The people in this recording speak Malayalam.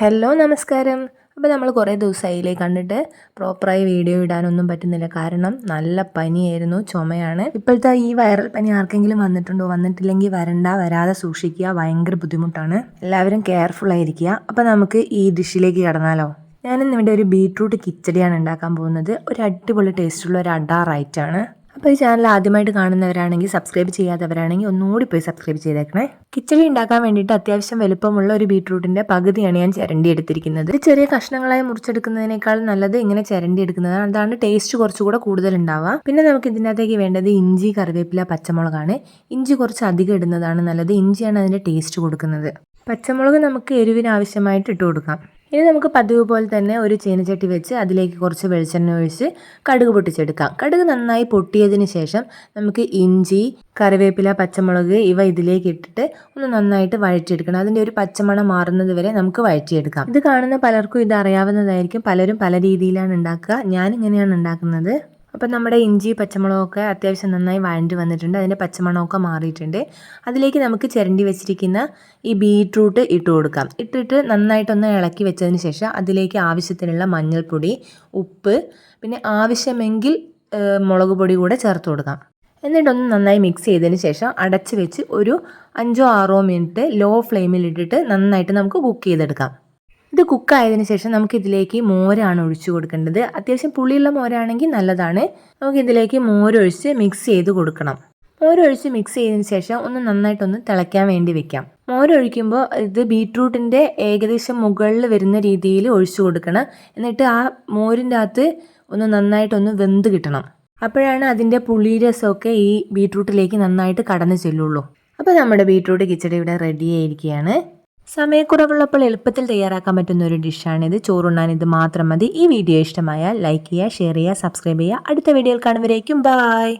ഹലോ നമസ്കാരം. അപ്പോൾ നമ്മൾ കുറേ ദിവസമായില്ലേ കണ്ടിട്ട് പ്രോപ്പറായി വീഡിയോ ഇടാനൊന്നും പറ്റുന്നില്ല. കാരണം നല്ല പനിയായിരുന്നു ചുമയാണ്. ഇപ്പോഴത്തെ ഈ വൈറൽ പനി ആർക്കെങ്കിലും വന്നിട്ടുണ്ടോ? വന്നിട്ടില്ലെങ്കിൽ വരണ്ട വരാതെ സൂക്ഷിക്കുക ഭയങ്കര ബുദ്ധിമുട്ടാണ്. എല്ലാവരും കെയർഫുൾ ആയിരിക്കുക. അപ്പോൾ നമുക്ക് ഈ ഡിഷിലേക്ക് കടന്നാലോ? ഞാനിന്ന് ഇവിടെ ഒരു ബീട്രൂട്ട് കിച്ചടിയാണ് ഉണ്ടാക്കാൻ പോകുന്നത്. ഒരു അടിപൊളി ടേസ്റ്റുള്ള ഒരു അഡാർ ആണ്. അപ്പോൾ ഈ ചാനൽ ആദ്യമായിട്ട് കാണുന്നവരാണെങ്കിൽ സബ്സ്ക്രൈബ് ചെയ്യാത്തവരാണെങ്കിൽ ഒന്നുകൂടി പോയി സബ്സ്ക്രൈബ് ചെയ്തേക്കണേ. കിച്ചടി ഉണ്ടാക്കാൻ വേണ്ടിയിട്ട് അത്യാവശ്യം വലുപ്പമുള്ള ഒരു ബീട്രൂട്ടിന്റെ പകുതിയാണ് ഞാൻ ചിരണ്ടി എടുത്തിരിക്കുന്നത് ചെറിയ കഷ്ണങ്ങളായി മുറിച്ചെടുക്കുന്നതിനേക്കാൾ നല്ലത് ഇങ്ങനെ ചിരണ്ടി എടുക്കുന്നതാണ് അതാണ് ടേസ്റ്റ് കുറച്ചുകൂടെ കൂടുതൽ ഉണ്ടാവുക പിന്നെ നമുക്ക് ഇതിനകത്തേക്ക് വേണ്ടത് ഇഞ്ചി കറിവേപ്പില പച്ചമുളകാണ്. ഇഞ്ചി കുറച്ച് അധികം ഇടുന്നതാണ് നല്ലത്. ഇഞ്ചിയാണ് അതിന്റെ ടേസ്റ്റ് കൊടുക്കുന്നത്. പച്ചമുളക് നമുക്ക് എരിവിന് ആവശ്യമായിട്ട് ഇട്ട് കൊടുക്കാം ഇനി നമുക്ക് പതിവ് പോലെ തന്നെ ഒരു ചീനച്ചട്ടി വെച്ച് അതിലേക്ക് കുറച്ച് വെളിച്ചെണ്ണ ഒഴിച്ച് കടുക് പൊട്ടിച്ചെടുക്കാം. കടുക് നന്നായി പൊട്ടിയതിന് ശേഷം നമുക്ക് ഇഞ്ചി കറിവേപ്പില പച്ചമുളക് ഇവ ഇതിലേക്ക് ഇട്ടിട്ട് ഒന്ന് നന്നായിട്ട് വഴറ്റിയെടുക്കണം. അതിന്റെ ഒരു പച്ചമണം മാറുന്നത് വരെ നമുക്ക് വഴറ്റിയെടുക്കാം. ഇത് കാണുന്ന പലർക്കും ഇത് അറിയാവുന്നതായിരിക്കും. പലരും പല രീതിയിലാണ് ഉണ്ടാക്കുക. ഞാൻ ഇങ്ങനെയാണ് ഉണ്ടാക്കുന്നത്. അപ്പം നമ്മുടെ ഇഞ്ചി പച്ചമുളകൊക്കെ അത്യാവശ്യം നന്നായി വഴണ്ട് വന്നിട്ടുണ്ട്. അതിന്റെ പച്ചമണമൊക്കെ മാറിയിട്ടുണ്ട്. അതിലേക്ക് നമുക്ക് ചിരണ്ടി വെച്ചിരിക്കുന്ന ഈ ബീട്രൂട്ട് ഇട്ട് കൊടുക്കാം. ഇട്ടിട്ട് നന്നായിട്ടൊന്ന് ഇളക്കി വെച്ചതിന് ശേഷം അതിലേക്ക് ആവശ്യത്തിനുള്ള മഞ്ഞൾപ്പൊടി ഉപ്പ് പിന്നെ ആവശ്യമെങ്കിൽ മുളക് പൊടി കൂടെ ചേർത്ത് കൊടുക്കാം. എന്നിട്ടൊന്ന് നന്നായി മിക്സ് ചെയ്തതിന് ശേഷം അടച്ച് വെച്ച് ഒരു അഞ്ചോ ആറോ മിനിറ്റ് ലോ ഫ്ലെയിമിൽ ഇട്ടിട്ട് നന്നായിട്ട് നമുക്ക് കുക്ക് ചെയ്തെടുക്കാം. ഇത് കുക്കായതിനു ശേഷം നമുക്ക് ഇതിലേക്ക് മോരാണ് ഒഴിച്ചു കൊടുക്കേണ്ടത്. അത്യാവശ്യം പുളിയുള്ള മോരാണെങ്കിൽ നല്ലതാണ്. നമുക്ക് ഇതിലേക്ക് മോരൊഴിച്ച് മിക്സ് ചെയ്ത് കൊടുക്കണം. മോരൊഴിച്ച് മിക്സ് ചെയ്തതിന് ശേഷം ഒന്ന് നന്നായിട്ടൊന്ന് തിളയ്ക്കാൻ വേണ്ടി വെക്കാം. മോരൊഴിക്കുമ്പോൾ ഇത് ബീട്രൂട്ടിന്റെ ഏകദേശം മുകളിൽ വരുന്ന രീതിയിൽ ഒഴിച്ചു കൊടുക്കണം. എന്നിട്ട് ആ മോരിന്റെ അകത്ത് ഒന്ന് നന്നായിട്ടൊന്ന് വെന്ത് കിട്ടണം. അപ്പോഴാണ് അതിന്റെ പുളിരസമൊക്കെ ഈ ബീട്രൂട്ടിലേക്ക് നന്നായിട്ട് കടന്നു ചെല്ലുള്ളൂ. അപ്പോൾ നമ്മുടെ ബീട്രൂട്ട് കിച്ചടി ഇവിടെ റെഡി ആയിരിക്കുകയാണ്. സമയക്കുറവുള്ളപ്പോൾ എളുപ്പത്തിൽ തയ്യാറാക്കാൻ പറ്റുന്ന ഒരു ഡിഷാണിത്. ചോറുണ്ണാൻ ഇത് മാത്രം മതി. ഈ വീഡിയോ ഇഷ്ടമായാൽ ലൈക്ക് ചെയ്യുക ഷെയർ ചെയ്യുക സബ്സ്ക്രൈബ് ചെയ്യുക. അടുത്ത വീഡിയോയിൽ കാണുമ്പോഴേക്കും ബായ്